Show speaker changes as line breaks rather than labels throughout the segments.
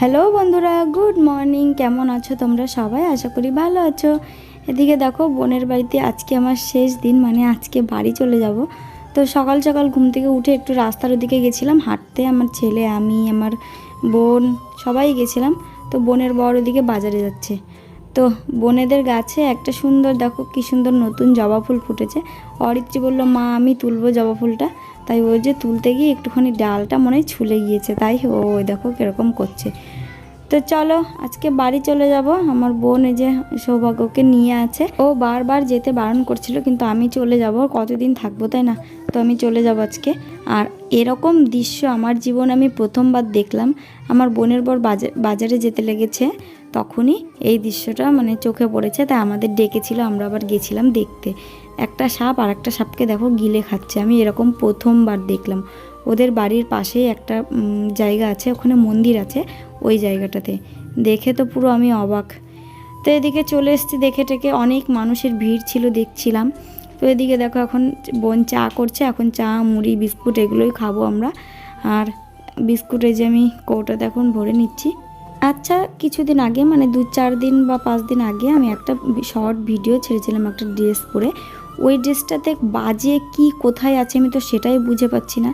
Hello বন্ধুরা, good morning. কেমন আছো তোমরা সবাই? আশা করি ভালো আছো। এদিকে দেখো, বোনের বাড়িতে আজকে আমার শেষ দিন মানে আজকে বাড়ি চলে যাব। তো সকাল সকাল ঘুম থেকে উঠে একটু রাস্তার ওদিকে গেছিলাম। হাঁটতে আমার ছেলে, আমি, আমার বোন, সবাই গেছিলাম। তো বোনের বড় ওদিকে বাজারে যাচ্ছে। তো বোনেদের গাছে একটা সুন্দর, দেখো কি সুন্দর নতুন জবা ফুল ফুটেছে। অরিত্রি বলল, মা, আমি তুলবো জবা ফুলটা। তাই ওই যে তুলতে গিয়ে একটুখানি ডালটা মনে হয় ছুলে গিয়েছে, তাই ও দেখো কীরকম করছে। তো চলো আজকে বাড়ি চলে যাব, আমার বোন এই যে সৌভাগ্যকে নিয়ে আছে। ও বারবার যেতে বারণ করছিল, কিন্তু আমি চলে যাব কতদিন থাকব তাই না? তো আমি চলে যাব আজকে। আর এরকম দৃশ্য আমার জীবন আমি প্রথমবার দেখলাম, আমার বোনের বর বাজা- বাজারে যেতে লেগেছে, তখনই এই দৃশ্যটা মানে চোখে পড়েছে, তাই আমাদের ডেকেছিল, আমরা আবার গেছিলাম দেখতে। একটা সাপ আর একটা সাপকে দেখো গিলে খাচ্ছে। আমি এরকম প্রথমবার দেখলাম। ওদের বাড়ির পাশেই একটা জায়গা আছে, ওখানে মন্দির আছে ওই জায়গাটাতে। দেখে তো পুরো আমি অবাক। তো এদিকে চলে এসেছি দেখে টেকে, অনেক মানুষের ভিড় ছিল দেখছিলাম। তো এদিকে দেখো এখন বোন চা করছে, এখন চা, মুড়ি, বিস্কুট এগুলোই খাব আমরা। আর বিস্কুট যে আমি কৌটাতে এখন ভরে নিচ্ছি। আচ্ছা কিছুদিন আগে মানে দু চার দিন বা পাঁচ দিন আগে আমি একটা শর্ট ভিডিও ছেড়েছিলাম একটা ড্রেস পরে। ওই ড্রেসটাতে বাজে কি, কোথায় আছে আমি তো সেটাই বুঝে পাচ্ছি না।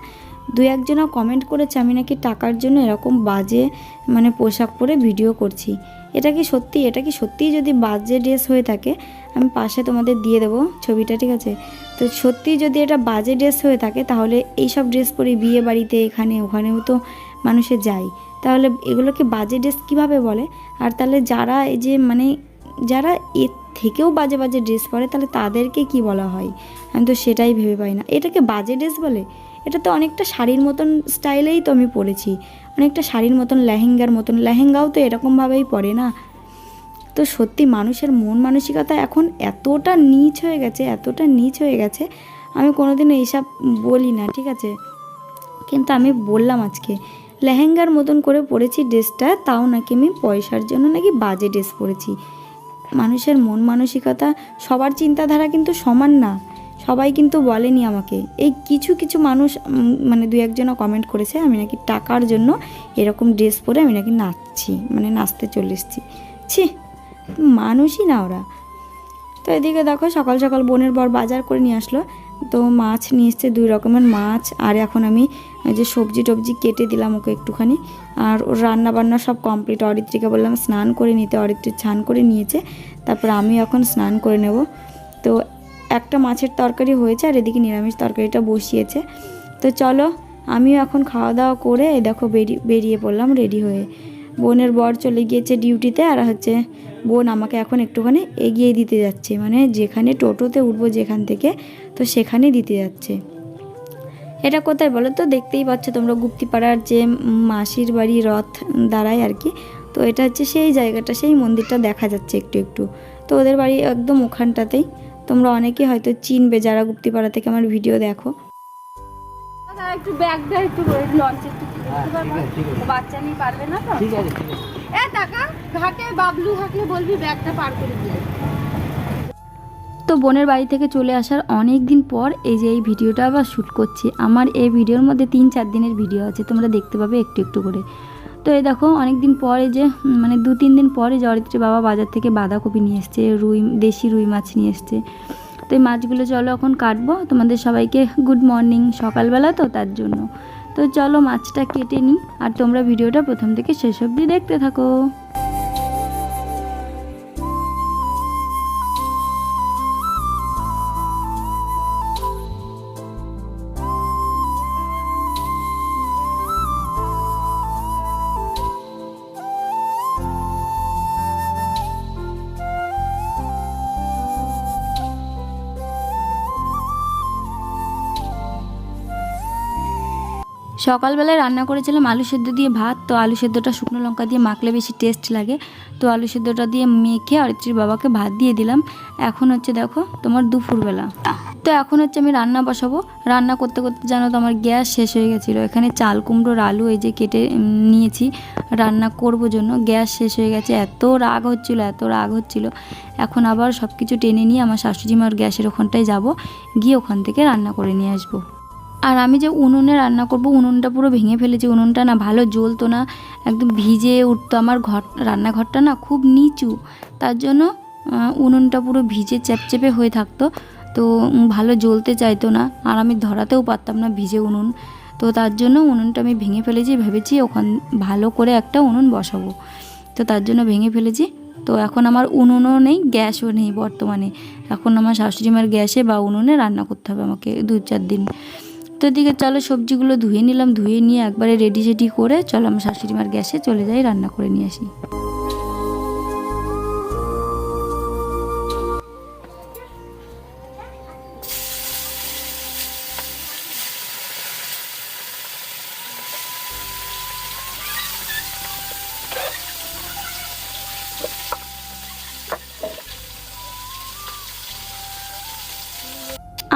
দু একজনা কমেন্ট করেছে, আমি নাকি টাকার জন্য এরকম বাজে মানে পোশাক পরে ভিডিও করছি। এটা কি সত্যি? এটা কি সত্যিই যদি বাজে ড্রেস হয়ে থাকে, আমি পাশে তোমাদের দিয়ে দেবো ছবিটা, ঠিক আছে? তো সত্যি যদি এটা বাজে ড্রেস হয়ে থাকে, তাহলে এই সব ড্রেস পরে বিয়ে বাড়িতে, এখানে, ওখানেও তো মানুষে যায়। তাহলে এগুলোকে বাজে ড্রেস কীভাবে বলে? আর তাহলে যারা এই যে মানে যারা এর থেকেও বাজে বাজে ড্রেস পরে, তাহলে তাদেরকে কি বলা হয়? আমি তো সেটাই ভেবে পাই না। এটাকে বাজে ড্রেস বলে? এটা তো অনেকটা শাড়ির মতন স্টাইলেই তো আমি পরেছি। অনেকটা শাড়ির মতন, লেহেঙ্গার মতন। লেহেঙ্গাও তো এরকমভাবেই পরে না? তো সত্যি মানুষের মন মানসিকতা এখন এতটা নিচ হয়ে গেছে, এতটা নিচ হয়ে গেছে, আমি কোনোদিনও এইসব বলি না, ঠিক আছে? কিন্তু আমি বললাম আজকে, লেহেঙ্গার মতন করে পরেছি ড্রেসটা তাও নাকি আমি পয়সার জন্য নাকি বাজে ড্রেস পরেছি? মানুষের মন মানসিকতা, সবার চিন্তাধারা কিন্তু সমান না। সবাই কিন্তু বলেনি আমাকে। এই কিছু কিছু মানুষ মানে দু একজনও কমেন্ট করেছে, আমি নাকি টাকার জন্য এরকম ড্রেস পরে আমি নাকি নাচছি মানে নাচতে চলে এসেছি। ছি, মানুষই না ওরা। তো এদিকে দেখো, সকাল সকাল বোনের বর বাজার করে নিয়ে আসলো। তো মাছ নিয়ে এসছে, দুই রকমের মাছ। আর এখন আমি যে সবজি টবজি কেটে দিলাম ওকে একটুখানি। আর ওর রান্না বান্না সব কমপ্লিট অরিত্রীকে বললাম স্নান করে নিতে। অরিত্রী স্নান করে নিয়েছে। তারপর আমি এখন স্নান করে নেব। তো একটা মাছের তরকারি হয়েছে আর এদিকে নিরামিষ তরকারিটা বসিয়েছে। তো চলো, আমিও এখন খাওয়া দাওয়া করে এই দেখো বেরিয়ে বেরিয়ে পড়লাম রেডি হয়ে। বোনের বর চলে গিয়েছে ডিউটিতে আর হচ্ছে বোন আমাকে এখন একটুখানি এগিয়ে দিতে যাচ্ছে। মানে যেখানে টোটোতে উঠবো যেখান থেকে, তো সেখানে দিতে যাচ্ছে। এটা কোথায় বলো তো? দেখতেই পাচ্ছ তোমরা গুপ্তিপাড়ার যে মাসির বাড়ি রথ দাঁড়ায় আর কি। তো এটা হচ্ছে সেই জায়গাটা সেই মন্দিরটা দেখা যাচ্ছে একটু একটু। তো ওদের বাড়ি একদম ওখানটাতেই। তোমরা অনেকে হয়তো চিনবে যারা গুপ্তিপাড়া থেকে আমার ভিডিও দেখো।
একটু ব্যাগটা একটু লঞ্চে একটু তুলে দিতে পারব? বাচ্চা নিয়ে পারবে না তো?
ঠিক আছে
এ টাকা। ঘাটে বাবলু থাকলে বলবি ব্যাগটা পার করে দিয়ে
তো বোনের বাড়ি থেকে চলে আসার অনেক দিন পর এই যে এই ভিডিওটা আবার শ্যুট করছি। আমার এই ভিডিওর মধ্যে তিন চার দিনের ভিডিও আছে, তোমরা দেখতে পাবে একটু একটু করে। তো এই দেখো অনেক দিন পরে যে মানে দু তিন দিন পরে জরিত্রী বাবা বাজার থেকে বাঁধাকপি নিয়ে এসছে, রুই, দেশি রুই মাছ নিয়ে এসছে। তো এই মাছগুলো চলো এখন কাটবো, তোমাদের সবাইকে গুড মর্নিং সকালবেলা তো তার জন্য। তো চলো মাছটা কেটে নিই, আর তোমরা ভিডিওটা প্রথম থেকে শেষ অবধি দেখতে থাকো। সকালবেলায় রান্না করেছিলাম আলু সেদ্ধ দিয়ে ভাত, তো আলু সেদ্ধটা শুকনো লঙ্কা দিয়ে মাখলে বেশি টেস্ট লাগে। তো আলু সেদ্ধটা দিয়ে মেখে অরিত্রীর বাবাকে ভাত দিয়ে দিলাম। এখন হচ্ছে দেখো তোমার দুপুরবেলা। তো এখন হচ্ছে আমি রান্না বসাবো। রান্না করতে করতে জানো তো আমার গ্যাস শেষ হয়ে গেছিল। এখানে চাল কুমড়োর আলু এই যে কেটে নিয়েছি। রান্না করব জন্য। গ্যাস শেষ হয়ে গেছে। এত রাগ হচ্ছিল, এত রাগ হচ্ছিল। এখন আবার সব কিছু টেনে নিয়ে আমার শাশুড়ি মার গ্যাসের ওখানটায় যাব। গিয়ে ওখান থেকে রান্না করে নিয়ে আসব। আর আমি যে উনুনে রান্না করব, উনুনটা পুরো ভেঙে ফেলেছি, উনুনটা না ভালো জ্বলতো না, একদম ভিজে উঠতো। আমার ঘর, রান্নাঘরটা না খুব নিচু, তার জন্য উনুনটা পুরো ভিজে চ্যাপচ্যাপে হয়ে থাকতো, তো ভালো জ্বলতে চাইতো না, আর আমি ধরাতেও পারতাম না ভিজে উনুন। তো তার জন্য উনুনটা আমি ভেঙে ফেলেছি, ভেবেছি ওখান, ভালো করে একটা উনুন বসাবো। তো তার জন্য ভেঙে ফেলেছি। তো এখন আমার উনুনও নেই, গ্যাসও নেই বর্তমানে। এখন আমার শাশুড়ি মার গ্যাসে বা উনুনে রান্না করতে হবে আমাকে দু চার দিন। তো দিকে চলো, সবজিগুলো ধুয়ে নিলাম, ধুয়ে নিয়ে একবারে রেডি সেডি করে চলো, আমার শাশুড়ি মার গ্যাসে চলে যাই, রান্না করে নিয়ে আসি।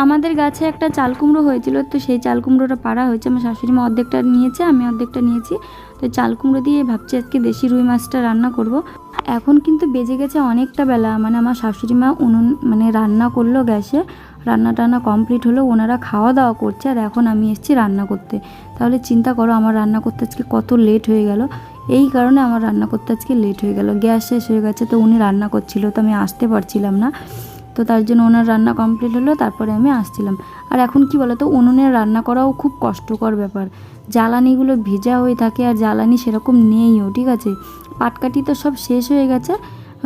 আমাদের গাছে একটা চাল কুমড়ো হয়েছিল, তো সেই চাল কুমড়োটা পাড়া হয়েছে। আমার শাশুড়ি মা অর্ধেকটা নিয়েছে, আমি অর্ধেকটা নিয়েছি। তো চাল কুমড়ো দিয়ে ভাবছি আজকে দেশি রুই মাছটা রান্না করব। এখন কিন্তু বেজে গেছে অনেকটা বেলা মানে আমার শাশুড়ি মা উনুন মানে রান্না করল গ্যাসে, রান্না টান্না কমপ্লিট হলো, ওনারা খাওয়া দাওয়া করছে, আর এখন আমি এসেছি রান্না করতে। তাহলে চিন্তা করো, আমার রান্না করতে আজকে কত লেট হয়ে গেল। এই কারণে আমার রান্না করতে আজকে লেট হয়ে গেল, গ্যাস শেষ হয়ে গেছে, তো উনি রান্না করছিল, তো আমি আসতে পারছিলাম না। তো তার জন্য ওনার রান্না কমপ্লিট হলো, তারপরে আমি আসছিলাম। আর এখন কি বলতো উনুনে রান্না করাও খুব কষ্টকর ব্যাপার। জ্বালানিগুলো ভেজা হয়ে থাকে আর জ্বালানি সেরকম নেইও, ঠিক আছে? পাটকাঠি তো সব শেষ হয়ে গেছে।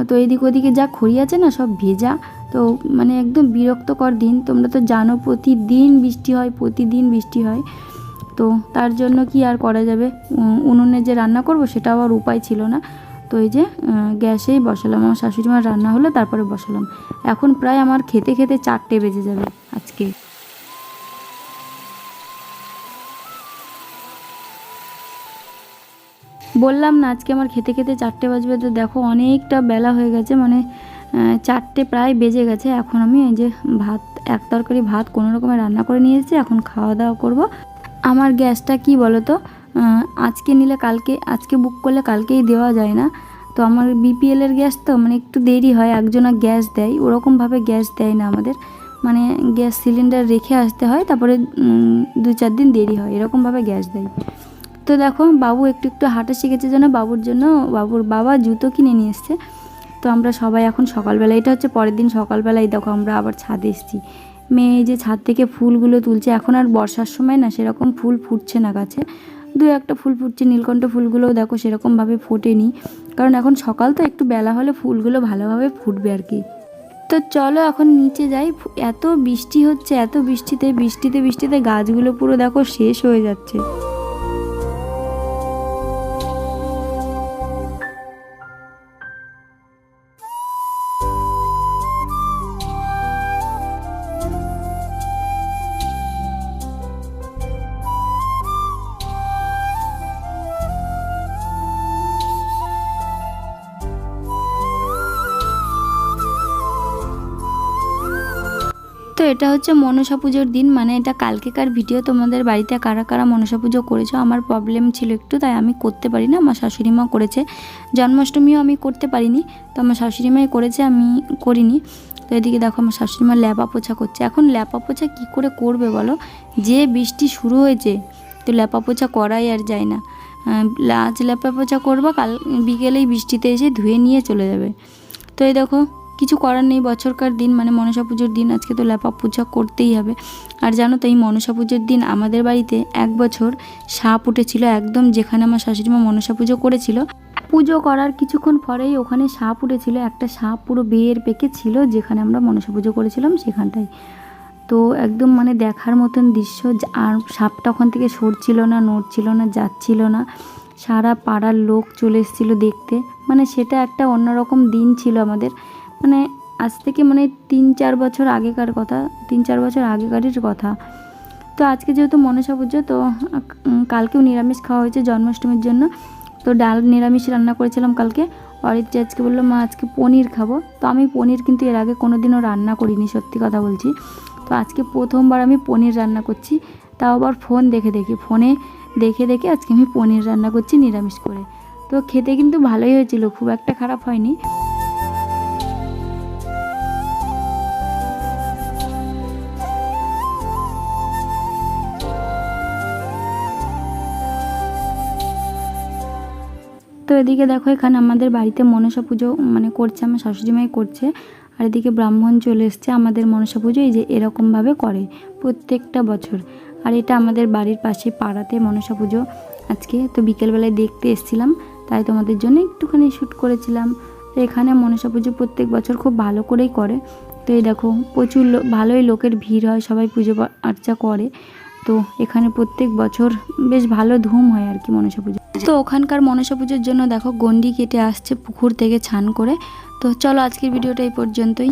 তো এদিক ওদিকে যা খড়ি আছে না, সব ভেজা। তো মানে একদম বিরক্তকর দিন। তোমরা তো জানো প্রতিদিন বৃষ্টি হয়, প্রতিদিন বৃষ্টি হয়। তো তার জন্য কি আর করা যাবে? উনুনে যে রান্না করব সেটা আবার উপায় ছিল না। তো এই যে গ্যাসেই বসালাম। আমার শাশুড়ি মার রান্না হলো, তারপরে বসালাম। এখন প্রায় আমার খেতে খেতে চারটে বেজে যাবে আজকে। বললাম না, আজকে আমার খেতে খেতে চারটে বাজবে, তো দেখো অনেকটা বেলা হয়ে গেছে মানে চারটে প্রায় বেজে গেছে। এখন আমি এই যে ভাত, এক তরকারি ভাত কোনো রকমে রান্না করে নিয়ে এসেছি, এখন খাওয়া দাওয়া করব। আমার গ্যাসটা কি বলো তো আজকে নিলে কালকে, আজকে বুক করলে কালকেই দেওয়া যায় না। তো আমার বিপিএলের গ্যাস তো মানে একটু দেরি হয়, একজনা গ্যাস দেয়, ওরকমভাবে গ্যাস দেয় না আমাদের। মানে গ্যাস সিলিন্ডার রেখে আসতে হয়, তারপরে দু চার দিন দেরি হয়, এরকমভাবে গ্যাস দেয়। তো দেখো, বাবু একটু একটু হাঁটা শিখেছে জন্য বাবুর জন্য, বাবুর বাবা জুতো কিনে নিয়ে এসছে। তো আমরা সবাই এখন সকালবেলা, এটা হচ্ছে পরের দিন সকালবেলায়, দেখো আমরা আবার ছাদে এসেছি। মেয়ে যে ছাদ থেকে ফুলগুলো তুলছে, এখন আর বর্ষার সময় না, সেরকম ফুল ফুটছে না গাছে। দু একটা ফুল ফুটছে, নীলকণ্ঠ ফুলগুলোও দেখো সেরকমভাবে ফোটেনি। কারণ এখন সকাল তো একটু বেলা হলে ফুলগুলো ভালোভাবে ফুটবে আর কি। তো চলো এখন নিচে যাই। এত বৃষ্টি হচ্ছে, এত বৃষ্টিতে বৃষ্টিতে বৃষ্টিতে গাছগুলো পুরো দেখো শেষ হয়ে যাচ্ছে। এটা হচ্ছে মনসা পুজোর দিন মানে এটা কালকেকার ভিডিও। তোমাদের বাড়িতে কারা কারা মনসা পুজো করেছ? আমার প্রবলেম ছিল একটু, তাই আমি করতে পারি না আমার শাশুড়ি মা করেছে। জন্মাষ্টমীও আমি করতে পারিনি, তো আমার শাশুড়ি মাই করেছে, আমি করিনি। তো এদিকে দেখো, আমার শাশুড়ি মা ল্যাপা পোছা করছে। এখন ল্যাপা পোছা কী করে করবে বলো? যে বৃষ্টি শুরু হয়েছে, তো ল্যাপা পোছা করাই আর যায় না। আজ ল্যাপা পোছা করব, কাল বিকেলেই বৃষ্টিতে এসে ধুয়ে নিয়ে চলে যাবে। তো এই দেখো কিছু করার নেই, বছরকার দিন মানে মনসা পুজোর দিন, আজকে তো ল্যাপা পূজা করতেই হবে। আর জানো তো এই মনসা পুজোর দিন আমাদের বাড়িতে এক বছর সাপ উঠেছিল, একদম যেখানে আমার শাশুড়ি মা মনসা পুজো করেছিল। পুজো করার কিছুক্ষণ পরেই ওখানে সাপ উঠেছিল, একটা সাপ পুরো বেয়ের পেকে ছিল, যেখানে আমরা মনসা পুজো করেছিলাম সেখানটায়। তো একদম মানে দেখার মতন দৃশ্য আর সাপটা ওখান থেকে সরছিল না, নড়ছিল না, যাচ্ছিল না। সারা পাড়ার লোক চলে এসেছিল দেখতে। মানে সেটা একটা অন্যরকম দিন ছিল আমাদের। মানে আজ থেকে মানে তিন, চার বছর আগেকার কথা, তিন, চার বছর আগেকারের কথা। তো আজকে যেহেতু মনসা পুজো, তো কালকেও নিরামিষ খাওয়া হয়েছে জন্মাষ্টমীর জন্য। তো ডাল নিরামিষ রান্না করেছিলাম কালকে। অরিত্রি আজকে বলল, মা, আজকে পনির খাব। তো আমি পনির কিন্তু এর আগে কোনো দিনও রান্না করিনি, সত্যি কথা বলছি। তো আজকে প্রথমবার আমি পনির রান্না করছি। তাও আবার ফোন দেখে দেখে, ফোনে দেখে দেখে আজকে আমি পনির রান্না করছি নিরামিষ করে। তো খেতে কিন্তু ভালোই হয়েছিল, খুব একটা খারাপ হয়নি। এদিকে দেখো, এখানে আমাদের বাড়িতে মনসা পুজো মানে করছে, আমার শাশুড়ি মাই করছে। আর এদিকে ব্রাহ্মণ চলে এসছে, আমাদের মনসা পুজো এই যে এরকমভাবে করে প্রত্যেকটা বছর। আর এটা আমাদের বাড়ির পাশে পাড়াতে মনসা পুজো আজকে। তো বিকেলবেলায় দেখতে এসেছিলাম, তাই তোমাদের জন্য একটুখানি শ্যুট করেছিলাম। তো এখানে মনসা পুজো প্রত্যেক বছর খুব ভালো করেই করে। তো এই দেখো, প্রচুর ভালোই লোকের ভিড় হয়, সবাই পুজো আর্চা করে। তো এখানে প্রত্যেক বছর বেশ ভালো ধুম হয় আর কি মনসা পুজো। তো ওখানকার মনসা পুজোর জন্য দেখো গন্ডি কেটে আসছে পুকুর থেকে ছান করে। তো চলো আজকের ভিডিওটা এই পর্যন্তই।